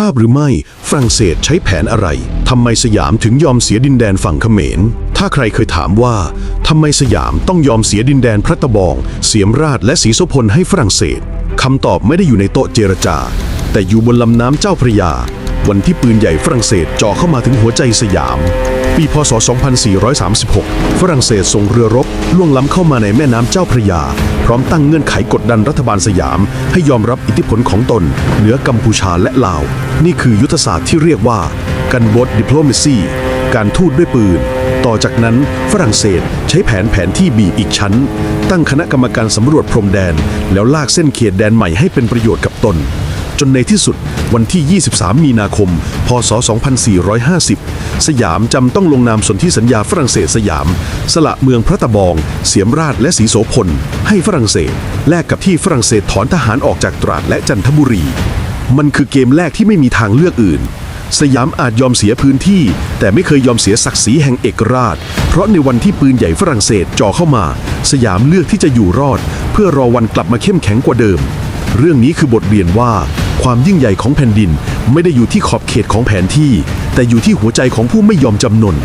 ทราบหรือไม่ ฝรั่งเศสใช้แผนอะไร ทำไมสยามถึงยอมเสียดินแดนฝั่งเขมร ถ้าใครเคยถามว่าทำไมสยามต้องยอมเสียดินแดนพระตะบอง เสียมราชและศรีโสพลให้ฝรั่งเศสคำตอบไม่ได้อยู่ในโต๊ะเจรจา แต่อยู่บนลำน้ำเจ้าพระยา วันที่ปืนใหญ่ฝรั่งเศสจ่อเข้ามาถึงหัวใจสยาม ปีพศ 2436 ฝรั่งเศสส่งเรือรบล่วงล้ำเข้ามาในแม่น้ำเจ้าพระยา ร้อมตั้งเงื่อนไขกดดันรัฐบาลสยาม ให้ยอมรับอิทธิพลของตน เหนือกัมพูชาและลาว นี่คือยุทธศาสตร์ที่เรียกว่ากันบดดิปโลมซีการทูตด้วยปืน ต่อจากนั้นฝรั่งเศสใช้แผนแผนที่บีอีกชั้น ตั้งคณะกรรมการสำรวจพรมแดน แล้วลากเส้นเขตแดนใหม่ให้เป็นประโยชน์กับตน จนในที่สุดวันที่ 23 มีนาคม พศ 2450 สยามจำต้องลงนามสนธิสัญญาฝรั่งเศสสยาม สละเมืองพระตะบอง เสียมราชและศรีโสพล ให้ฝรั่งเศส แลกกับที่ฝรั่งเศสถอนทหารออกจากตราดและจันทบุรี มันคือเกมแรกที่ไม่มีทางเลือกอื่นสยามอาจยอมเสียพื้นที่ แต่ไม่เคยยอมเสียศักดิ์ศรีแห่งเอกราช เพราะในวันที่ปืนใหญ่ฝรั่งเศสจ่อเข้ามา สยามเลือกที่จะอยู่รอด เพื่อรอวันกลับมาเข้มแข็งกว่าเดิม เรื่องนี้คือบทเรียนว่า ความยิ่งใหญ่ของแผ่นดิน ไม่ได้อยู่ที่ขอบเขตของแผนที่ แต่อยู่ที่หัวใจของผู้ไม่ยอมจำนน